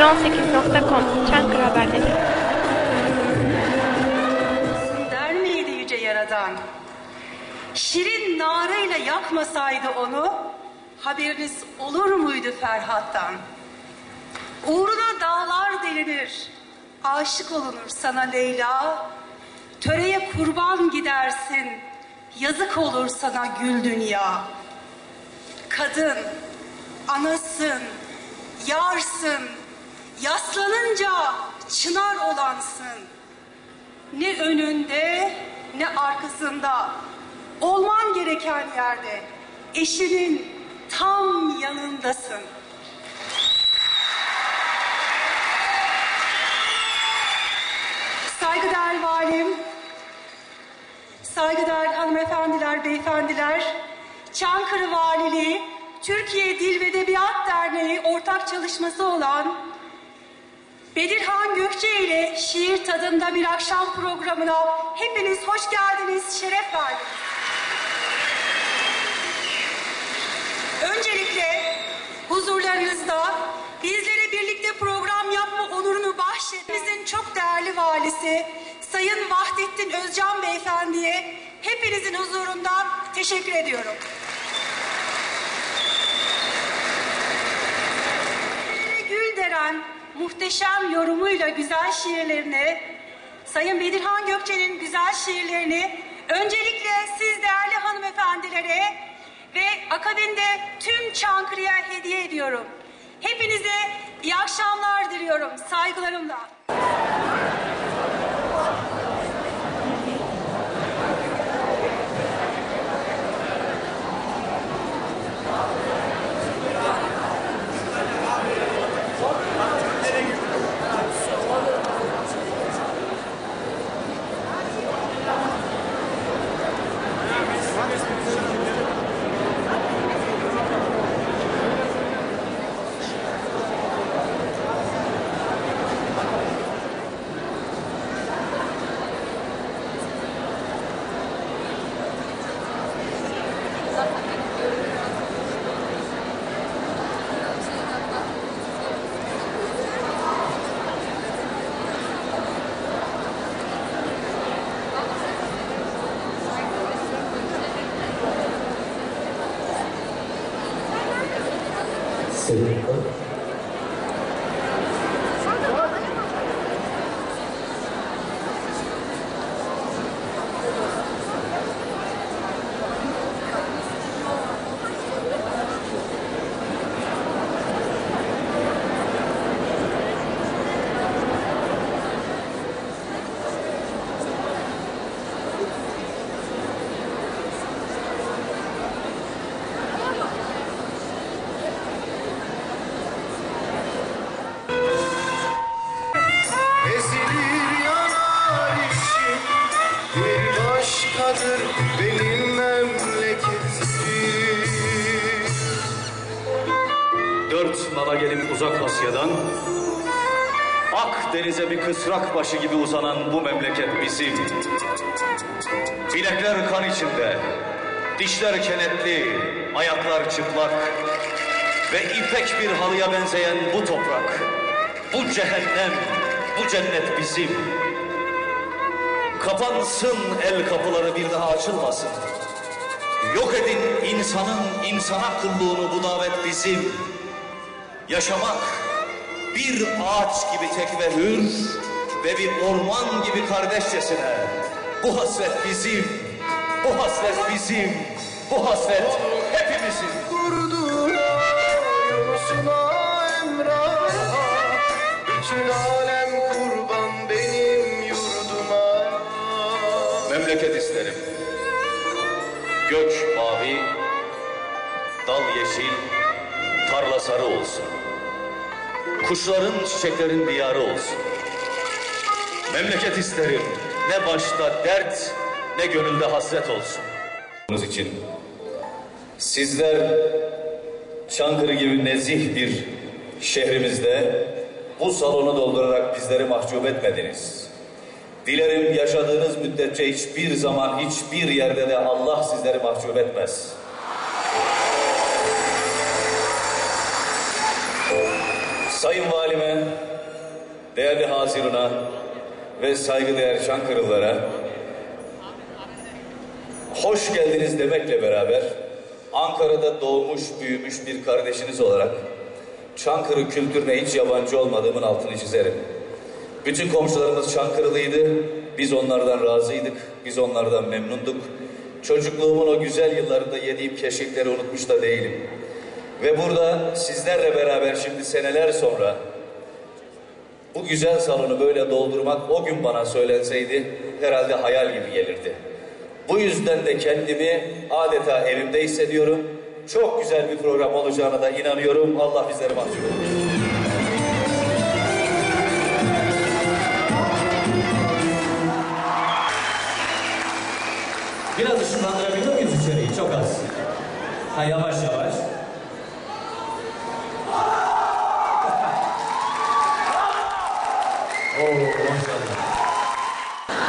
haber18.com Çankırı Haberleri Der miydi yüce yaradan? Şirin narayla yakmasaydı onu, haberiniz olur muydu Ferhat'tan? Uğruna dağlar delinir, aşık olunur sana Leyla. Töreye kurban gidersin, yazık olur sana gül dünya. Kadın, anasın, yarsın, yaslanınca çınar olansın. Ne önünde ne arkasında. Olman gereken yerde eşinin tam yanındasın. Saygıdeğer valim, saygıdeğer hanımefendiler, beyefendiler, Çankırı Valiliği, Türkiye Dil ve Edebiyat Derneği ortak çalışması olan Bedirhan Gökçe ile Şiir Tadında Bir Akşam programına hepiniz hoş geldiniz, şeref verdiniz. Öncelikle huzurlarınızda bizlere birlikte program yapma onurunu bahşetimizin çok değerli valisi Sayın Vahdettin Özcan Beyefendi'ye hepinizin huzurunda teşekkür ediyorum. Muhteşem yorumuyla güzel şiirlerini, Sayın Bedirhan Gökçe'nin güzel şiirlerini öncelikle siz değerli hanımefendilere ve akabinde tüm Çankırı'ya hediye ediyorum. Hepinize iyi akşamlar diliyorum saygılarımla. cerca Dört nala gelip uzak Asya'dan Akdeniz'e bir kısrak başı gibi uzanan bu memleket bizim. Bilekler kan içinde, dişler kenetli, ayaklar çıplak ve ipek bir halıya benzeyen bu toprak, bu cehennem, bu cennet bizim. Kapansın el kapıları bir daha açılmasın. Yok edin insanın insana kulluğunu bu davet bizim. Yaşamak bir ağaç gibi tek ve hür ve bir orman gibi kardeşçesine. Bu hasret bizim, bu hasret bizim, bu hasret hepimizin. Kurduna Yunus'una Emrah'a Bütün alem kurban benim yurduma Memleket isterim. Gök mavi, dal yeşil, tarla sarı olsun. Kuşların, çiçeklerin diyarı olsun. Memleket isterim. Ne başta dert, ne gönülde hasret olsun. Bunun için sizler Çankırı gibi nezih bir şehrimizde bu salonu doldurarak bizleri mahcup etmediniz. Dilerim yaşadığınız müddetçe hiçbir zaman hiçbir yerde de Allah sizleri mahcup etmez. Sayın Valime, değerli Hazirun'a ve saygıdeğer Çankırılılara hoş geldiniz demekle beraber Ankara'da doğmuş büyümüş bir kardeşiniz olarak Çankırı kültürüne hiç yabancı olmadığımın altını çizerim. Bütün komşularımız Çankırılıydı. Biz onlardan razıydık. Biz onlardan memnunduk. Çocukluğumun o güzel yıllarında yediğim keşikleri unutmuş da değilim. Ve burada sizlerle beraber şimdi seneler sonra bu güzel salonu böyle doldurmak o gün bana söylenseydi herhalde hayal gibi gelirdi. Bu yüzden de kendimi adeta evimde hissediyorum. Çok güzel bir program olacağına da inanıyorum. Allah bizleri mahcup etmesin. Biraz ışınlandırabiliyor muyuz içeriği? Çok az. Ha yavaş yavaş.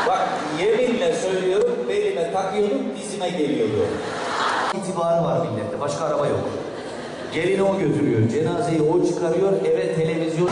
Bak yeminle söylüyorum belime takıyordum dizime geliyordu. İtibarı var millette. Başka araba yok. Gelini o götürüyor. Cenazeyi o çıkarıyor. Eve televizyon...